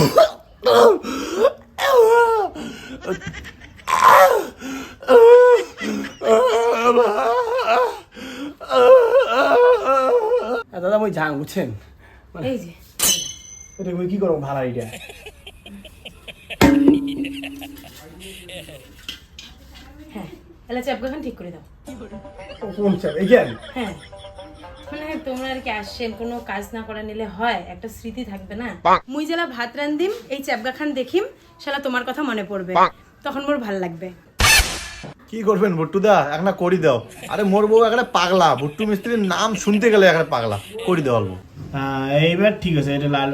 দাদা মই যাং বুঝছেন? এই যে। এটা মই কি করব ভাড়া এটা হ্যাঁ এলা চাপগাখান ঠিক করে দাও। কোন চাপ এইখান হ্যাঁ। মানে তোমরা আর কি আসছেন কোনো কাজ না করা নিলে হয় একটা স্মৃতি থাকবে না? মুই জেলা ভাত রান্ধিম এই চাপগা খান দেখিম শালা তোমার কথা মনে পড়বে। তখন মোর ভালো লাগবে। কি করবেন ভুট্টুদা? একটা করি দাও। আরে মোর বউ একটা পাগলা ভুট্টু মিস্ত্রির নাম শুনতে গেলে একটা পাগলা। করি দাও অল্প। এইবার ঠিক আছে এটা লাল।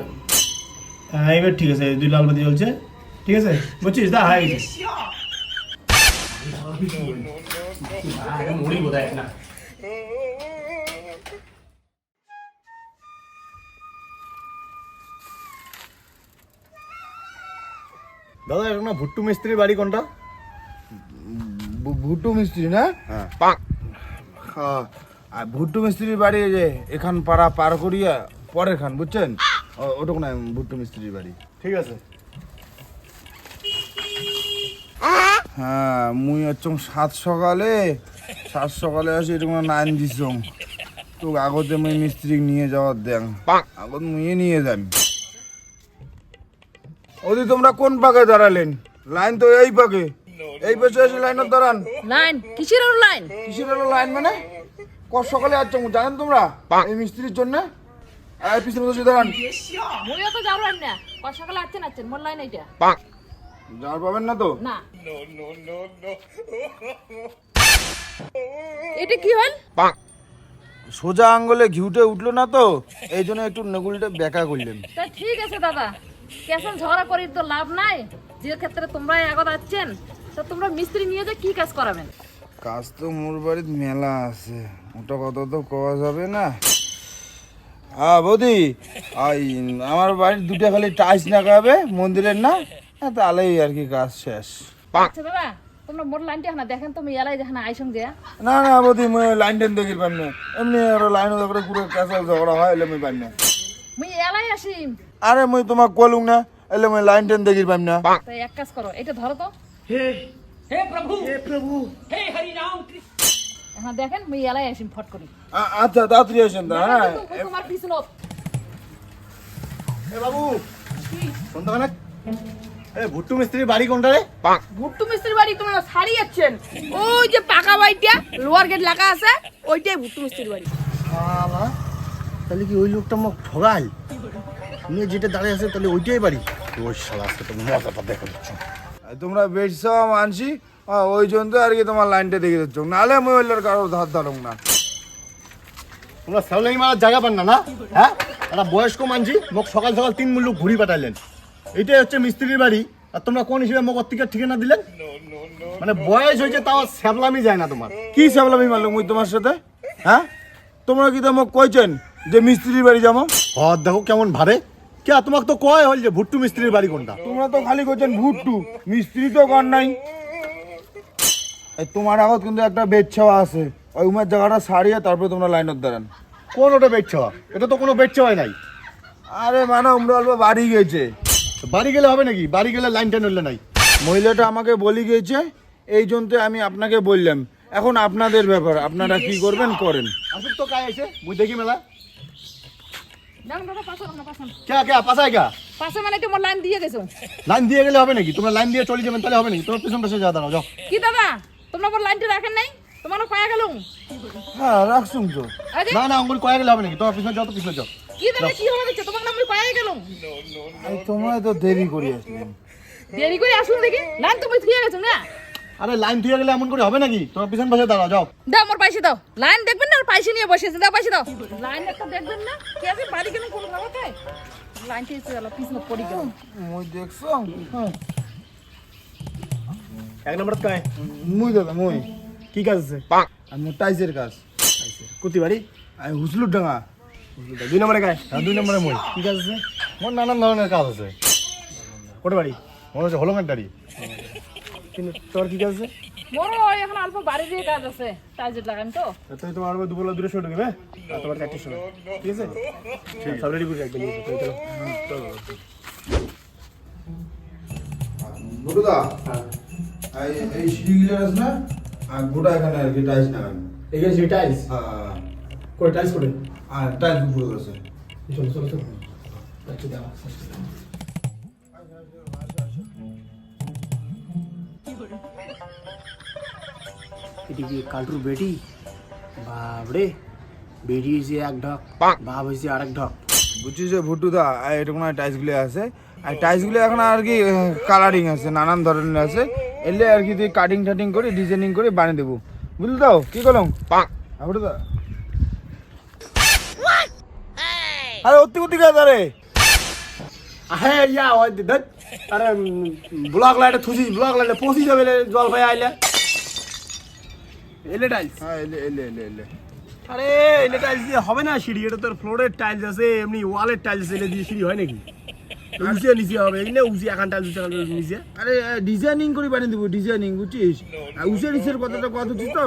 এইবার ঠিক আছে দুই লাল বাতি জ্বলছে। ঠিক আছে? বুঝছিস? দা হয়ে গেছে। মুড়ি বোধ না দাদা এটা না ভুট্টু মিস্ত্রির বাড়ি কোনটা? ভুট্টু মিস্ত্রি না? হ্যাঁ। হ্যাঁ, আর ভুট্টু মিস্ত্রির বাড়ি যে এখান পাড়া পার করিয়া পরের খান বুঝছেন? ও- ওটুকু না ভুট্টু মিস্ত্রির বাড়ি। ঠিক আছে। হ্যাঁ মুই হচ্ছং সাত সকালে সাত সকালে আসি এটুকু নাইন দিছং। তো আগতে মুই মিস্ত্রি নিয়ে যাওয়ার দেন আগত মুই নিয়ে যান ওদি তোমরা কোন পাকে দাঁড়ালেন? লাইন তো এই পাকে। এই পাশে এসে লাইনত দাঁড়ান। লাইন কিসের লাইন? কিসের হলো লাইন মানে? কত সকালে আসছো জানেন তোমরা? এই মিস্ত্রির জন্য? আর পিছনে বসে দাঁড়ান। মইও তো যাওয়ার না। কত সকালে আছেন আছেন মোর লাইন এইটা। যাওয়ার পাবেন না তো? না। এটা কি হল? সোজা আঙ্গলে ঘিউটে উঠল না তো? এই জন্য একটু নগুলটা বেকা করলেন। তা ঠিক আছে দাদা। কেসন ঝগড়া করি তো লাভ নাই। যে ক্ষেত্রে তোমরা আগত আছেন তো তোমরা মিস্ত্রি নিয়ে যে কি কাজ করাবেন? কাজ তো মোর বাড়িতে মেলা আছে ওটা কত তো কওয়া যাবে না। হ্যাঁ বৌদি ওই আমার বাড়ির দুটা খালি টাইস লাগাবে মন্দিরের না? হ্যাঁ, তাহলেই আর কি কাজ শেষ। আচ্ছা দাদা তোমরা মোর লাইনটা না দেখেন তুমি এলাই দেখেন আইসং যে না না বৌদি মুই লাইন টেন দেখি পাই না এমনি আর লাইন করে পুরো ক্যাসাল ঝগড়া হয় এলে মুই পাই না মুই এলাই আসিম। আরে মুই তোমাক কলুং না এলে মুই লাইন টেন দেখি পাম না। তো এক কাজ করো এটা ধরো তো। হে হে প্রভু। হে প্রভু। হে হরি রাম হ্যাঁ দেখেন মুই এলাই আসি ফট করি। আচ্ছা তাড়াতাড়ি আসেন দা হ্যাঁ। তোমার পিছনত এ বাবু সন্ধ্যা খানাক ভুট্টু মিস্ত্রির বাড়ি কোনটা রে? ভুট্টু মিস্ত্রির বাড়ি তোমরা সারি যাচ্ছেন ওই যে পাকা বাড়িটা লোয়ার গেট লাগা আছে ওইটাই ভুট্টু মিস্ত্রির বাড়ি। তাহলে কি ওই লোকটা মোক ঠগাল? নিয়ে যেটা দাঁড়িয়ে আছে তাহলে ওইটাই বাড়ি। ওই শালা আজকে তো মজাটা দেখা দিচ্ছ তোমরা বেশ মানছি ওই জন্য আর কি তোমার লাইনটা দেখে দিচ্ছ নাহলে মুই ওইলার কারোর ধার ধারুম না। তোমরা সাউলাই মারার জায়গা পান না না? হ্যাঁ? একটা বয়স্ক মানছি মোক সকাল সকাল তিন মূল্য ঘুরি পাঠাইলেন। এইটাই হচ্ছে মিস্ত্রির বাড়ি। আর তোমরা কোন হিসেবে মোক অত্তিকা ঠিকানা দিলেন? মানে বয়স হয়েছে তাও স্যাবলামি যায় না তোমার। কি সাবলামি মারলো মুই তোমার সাথে? হ্যাঁ? তোমরা কি তো মোক কইছেন যে মিস্ত্রির বাড়ি যাব? হ দেখো কেমন ভারে। কে তোমাকে তো কয় হল যে ভুট্টু মিস্ত্রির বাড়ি কোনটা? তোমরা তো খালি কইছেন ভুট্টু মিস্ত্রি তো কর নাই। এই তোমার আগত কিন্তু একটা বেড ছাওয়া আছে। ওই উমের জায়গাটা সারিয়ে তারপরে তোমরা লাইনত দাঁড়ান। কোন ওটা বেড চাওয়া এটা তো কোনো বেড চাওয়াই নাই। আরে মানে উমরা অল্প বাড়ি গেছে। বাড়ি গেলে হবে নাকি? বাড়ি গেলে লাইন টেন হলে নাই। মহিলাটা আমাকে বলি গেছে এই জন্য আমি আপনাকে বললাম। এখন আপনাদের ব্যাপার আপনারা কি করবেন করেন। আসুক তো কায় আছে মুই দেখি মেলা দেখুন দাদা পাশন না পাশন কে কে পাশায় কা পাশে মানে একটু মোর লাইন দিয়ে গেছো লাইন দিয়ে গেলে হবে নাকি? তোমরা লাইন দিয়ে চলে যাবেন তাহলে হবে নাকি? তোমার পেছন পেছনে যা দাঁড়াও যাও। কি দাদা? তোমরা মোর লাইনটা রাখেন নাই? তোমার কয়া গেলুম হ্যাঁ রাখছুন তো। না না কয়ে গেলে হবে নাকি? তোমার পিছনে যাও তো পিছনে যাও। কি দাদা কি হবে দেখছ? তোমার নাম কয়া এই তোমরা তো দেরি করে আসলেন দেরি করে আসুন দেখি। লাইন তুমি থিয়ে গেছো না? আরে লাইন দিয়ে গেলে এমন করে হবে নাকি? তোমার পিছন পাশে দাঁড়াও যাও। দাও মোর পয়সা দাও। লাইন দেখবেন না? আর পয়সা নিয়ে বসেছে। দাও পয়সা দাও। লাইন একটা দেখবেন না? কে আছে? বাড়ি কেন কোনো জায়গাতে লাইনটা এসে গেল পিছনে পড়ি গেল। মুই দেখছ? হ্যাঁ এক নম্বর কায়? মুই দাদা মুই। কি কাজ আছে? আর মোর টাইসের কাজ। কুতি বাড়ি? আমি হুসলুর ডাঙা। দুই নম্বরে কায়? আর দুই নম্বরে মই। কি কাজ আছে? মোর নানান ধরনের কাজ আছে। কোটে বাড়ি? মনে হচ্ছে হলমের দাড়ি। কিন্তু তোর কি কাজ আছে? মোর ওই এখন অল্প বাড়ি দিয়ে কাজ আছে তো। তুই তোমার আবার দুপুর দূরে শুয়ে ঢুকবে আর তোমার সময় ঠিক আছে? চলো। হ্যাঁ এই এই সিঁড়িগুলো আছে না? আর গোটা এখানে আর কি টাইলস লাগানো। এখানে টাইলস হ্যাঁ। করে টাইলস করে আর টাইলস উপরে আছে। চলো চলো চলো। একটু দাও এটি কি কালটুর বেটি। বাবরে বেটি হয়েছে এক ঢক বাপ হয়েছে আরেক ঢক। বুঝছিস ভুট্টুদা এরকম টাইলসগুলো আছে। আর টাইলসগুলো এখন আর কি কালারিং আছে নানান ধরনের আছে। এলে আর কি তুই কাটিং টাটিং করে ডিজাইনিং করে বানিয়ে দেবো। বুঝলি তো? কি করলাম ভুট্টুদা। আরে অতি অতি কাজ আরে। হ্যাঁ ইয়া আরে ব্লক লাইটে থুসিস ব্লক লাইটে পৌঁছি যাবে জল ভাই আইলে। এলে টাইলস হ্যাঁ এলে এলে এলে এলে আরে এলে টাইলস দিয়ে হবে না সিঁড়ি এটা তোর ফ্লোরের টাইলস আছে এমনি ওয়ালের টাইলস এলে দিয়ে সিঁড়ি হয় নাকি? উঁচিয়ে নিচে হবে এখানে উঁচি এখান টাইলস উঁচি এখান নিচে। আরে ডিজাইনিং করে বানিয়ে দেবো ডিজাইনিং বুঝছিস? আর উসের ইসের কথাটা কথা উচিত তো?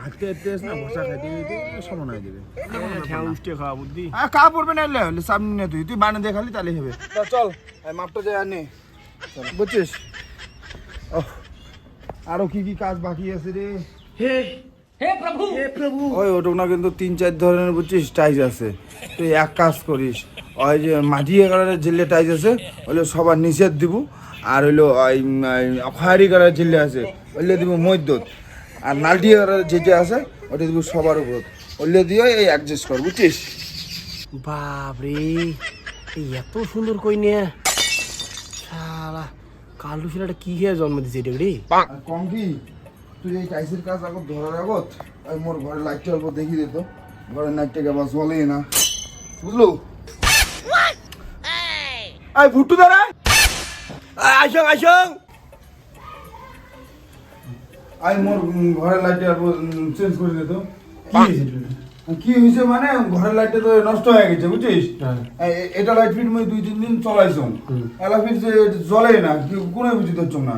হাঁটতে হাঁটতে না বসা খাইতে সমান হয়ে যাবে। উষ্টে খাওয়া বুদ্ধি। আর কা পড়বে না এলে হলে সামনে নে তুই তুই বানিয়ে দিয়ে খালি তাহলে হবে। চল মাপটা যায় আনে বুঝছিস? ওহ, আরও কি কি কাজ বাকি আছে রে? হে হে প্রভু! হে প্রভু! ওই ওটুক না কিন্তু তিন চার ধরনের বুঝছিস টাইজ আছে। তুই এক কাজ করিস ওই যে মাটি কালারের জেলে টাইজ আছে ওইগুলো সবার নিচের দিব আর হইল ওই খয়ারি কালারের জেলে আছে ওইগুলো দিব মধ্যত আর নালটি কালারের যেটা আছে ওটা দিব সবার উপর। ওইগুলো দিয়ে এই অ্যাডজাস্ট কর বুঝছিস? বাপরে এত সুন্দর কই নিয়ে। শালা কালু ছেলেটা কি খেয়ে জন্ম দিছে এটা রে? আর কম কি? তুই এই টাইসের কাজ আগত ধরার আগত? ওই মোর ঘরের লাইটটা অল্প দেখিয়ে দিত ঘরের লাইটটাকে আবার জ্বলেই না। বুঝলো? আই ভুট্টু দাঁড়া আইসং আইসং আই মোর ঘরের লাইটটা অল্প চেঞ্জ করে দিত কি হয়েছে? কি হয়েছে মানে ঘরের লাইটটা তো নষ্ট হয়ে গেছে বুঝছিস? হ্যাঁ। এটা লাইট ফিট মুই দুই তিন দিন চলাইছ। এলা ফিট জ্বলে না কোনো বুঝি ধরছ না?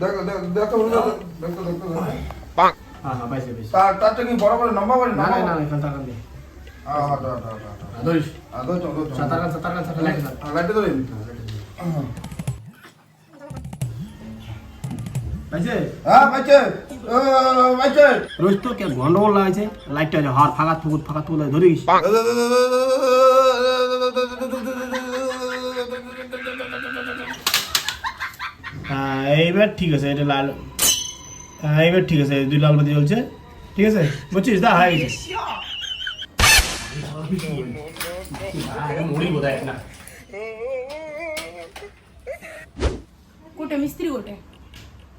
দেখো দেখো দেখো দেখো দেখো দেখো হ্যাঁ হ্যাঁ পাইছে পাইছে। তার তারটা কি বড় বড় লম্বা বড় না না না না এখান টাকা দে হ্যাঁ হ্যাঁ হ্যাঁ হ্যাঁ হ্যাঁ। ধরিস হ্যাঁ ধরছ ধরছ সাতার কান সাতার কান লাইট হ্যাঁ লাইটটা ধরে পাইছে? হ্যাঁ ও রোজ তো কে গন্ডগোল লাগাইছে লাইটটা হার ফাঁকা ফাঁকা ধরিস এইবার ঠিক আছে এটা লাল। হ্যাঁ এইবার ঠিক আছে দুই লাল বাতি জ্বলছে। ঠিক আছে? বুঝছিস? দা হয়ে গেছে। মুড়ি বোধ না কোটে মিস্ত্রি কোটে।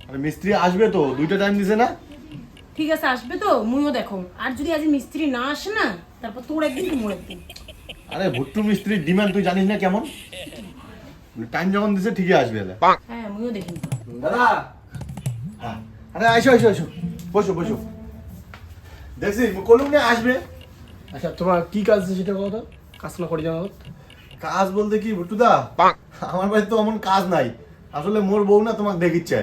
আরে মিস্ত্রি আসবে তো দুইটা টাইম দিছে না? ঠিক আছে আসবে তো মুইও দেখো। আর যদি আজ মিস্ত্রি না আসে না তারপর তোর একদিন কি মোর একদিন আরে ভুট্টু মিস্ত্রির ডিমান্ড তুই জানিস না কেমন? টাইম যখন দিছে ঠিকই আসবে। হ্যাঁ মুইও দেখি দাদা। হ্যাঁ। আরে আইসো আইসো আইসো। বসো বসো। দেখছি কলুম নিয়ে আসবে। আচ্ছা তোমার কি কাজ আছে সেটা কথা কাজ না করে জানো? কাজ বলতে কি ভুট্টুদা আমার বাড়িতে তো এমন কাজ নাই। আসলে মোর বউ না তোমাকে দেখিচ্ছে।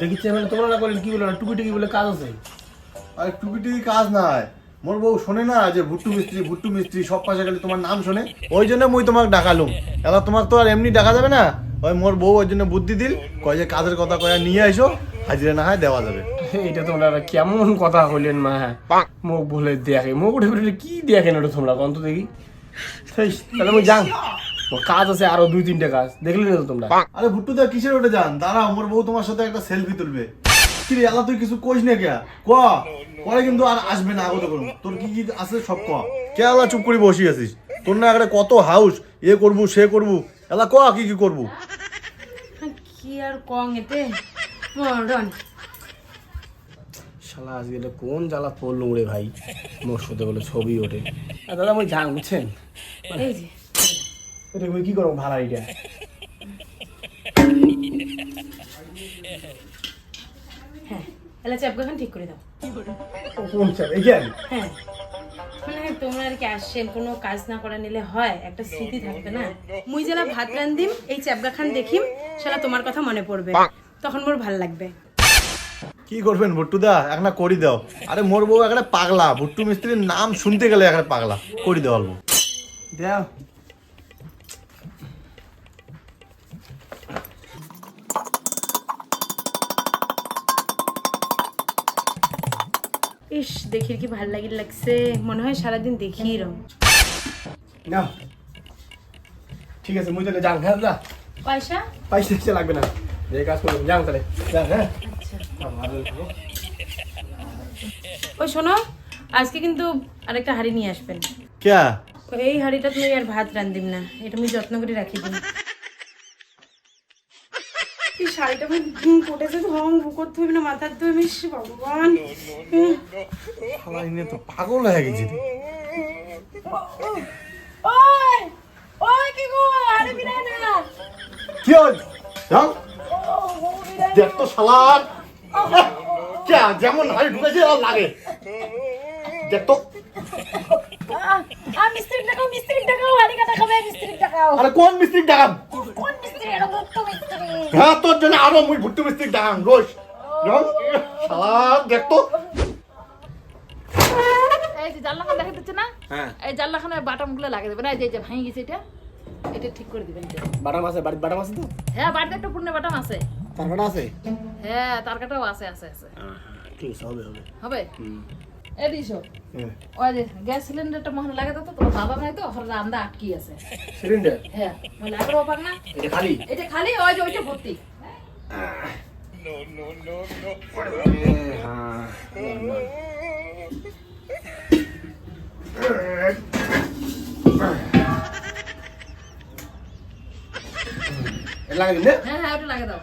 দেখিচ্ছে মানে তোমরা না করেন কি বলে? না টুপি টুকি বলে কাজ আছে? আরে টুকি টুকি কাজ নাই। মোর বউ শোনে না যে ভুট্টু মিস্ত্রি ভুট্টু মিস্ত্রি সব পাশে গেলে তোমার নাম শোনে। ওই জন্য মুই তোমাকে ডাকালুম। এবার তোমাকে তো আর এমনি ডাকা যাবে না? ওই মোর বউ ওই জন্য বুদ্ধি দিল কয় যে কাজের কথা কয়া নিয়ে আইসো হাজিরা না হয় দেওয়া যাবে। এটা তোমরা কেমন কথা কইলেন মা। হ্যাঁ মুখ বলে দেখে মুখ উঠে উঠে কি দেখেন ওটা তোমরা কন্ত দেখি। তাহলে আমি যাং ও কাজ আছে আরও দুই তিনটে কাজ দেখলি না তোমরা? আরে ভুট্টুদা কিসের ওটা যান দাঁড়া মোর বউ তোমার সাথে একটা সেলফি তুলবে। কি রে আলা তুই কিছু কইস না কে? ক? পরে কিন্তু আর আসবে না আগত করুন। তোর কি কি আছে সব ক? কে আলা চুপ করে বসি আছিস? তোর না একটা কত হাউস এ করবু সে করবু। এলা ক কি কি করবু? কি আর কং এতে? মরণ। শালা আজকে কোন জ্বালা পড়ল রে ভাই? মোর সাথে বলে ছবি ওঠে। আর দাদা আমি যাং বুঝছেন? এই যে। এটা ওই কি করব ভাড়া এটা হ্যাঁ এলা চাপগাখান ঠিক করে দাও। কোন চাপ এইখান হ্যাঁ। মানে তোমরা আর কি আসছেন কোনো কাজ না করা নিলে হয় একটা স্মৃতি থাকবে না? মুই যারা ভাত রান্ধিম এই চ্যাপগাখান খান দেখিম সেটা তোমার কথা মনে পড়বে। তখন মোর ভালো লাগবে। কি করবেন ভুট্টুদা? একটা করি দাও। আরে মোর বউ একটা পাগলা। ভুট্টু মিস্ত্রির নাম শুনতে গেলে একটা পাগলা। করি দাও অল্প। দেও। ইস দেখি কি ভালো লাগি লাগছে? মনে হয় সারাদিন দেখি রম। না ঠিক আছে মুই তাহলে যাং হ্যাঁ যা। পয়সা? পয়সা টয়সা লাগবে না? যে কাজ করবেন যাং তাহলে। যাং হ্যাঁ। ওই শোনো আজকে কিন্তু আরেকটা হাড়ি নিয়ে আসবেন। কে এই হাড়িটা তুমি আর ভাত রান্ধিম না এটা আমি যত্ন করে রাখি দিন। এই শাড়িটা আমি পটেছে ধং করতে হবে না মাথার তো আমি ভগবান। শালা তো পাগল হয়ে গেছে ওই ওই কি গো হাড়ি বিরাই না কি হল? যাও দেখ তো শালার। কে যেমন হাড়ি ঢুকেছে আর লাগে। দেখ তো। আ টাকাও মিস্ত্রি টাকাও হাড়ি কাটা খাবে মিস্ত্রি টাকাও। আরে কোন মিস্ত্রি ডাকাম কোন মিস্ত্রি এটা মুক্ত মিস্ত্রি? হ্যাঁ তোর জন্য আরও মুই ভুট্টু মিস্ত্রি ডাকাম রোজ রং শালার দেখ তো। এই যে জানলাখান দেখা দিচ্ছে না? হ্যাঁ। এই জানলাখানে বাটামগুলো লাগিয়ে দেবেন। এই যে এই যে ভাঙে গেছে এটা। এটা ঠিক করে দিবেন বাটাম আছে বাড়িতে বাটাম আছে তো? হ্যাঁ বাড়িতে একটা পূর্ণ বাটাম আছে। তার কাটা আছে? হ্যাঁ তার কাটাও আছে আছে আছে। ঠিক আছে হবে হবে। হবে? এই দিছো? ওই যে গ্যাস সিলিন্ডারটা মহান লাগে তো তোমার বাবা নাই তো ওখানে রান্দা আটকি আছে। সিলিন্ডার? হ্যাঁ ওই লাগল পাক না। এটা খালি? এটা খালি ওই যে ওইটা ভর্তি। এটা লাগাই দিন হ্যাঁ? হ্যাঁ ওটা লাগে দাও।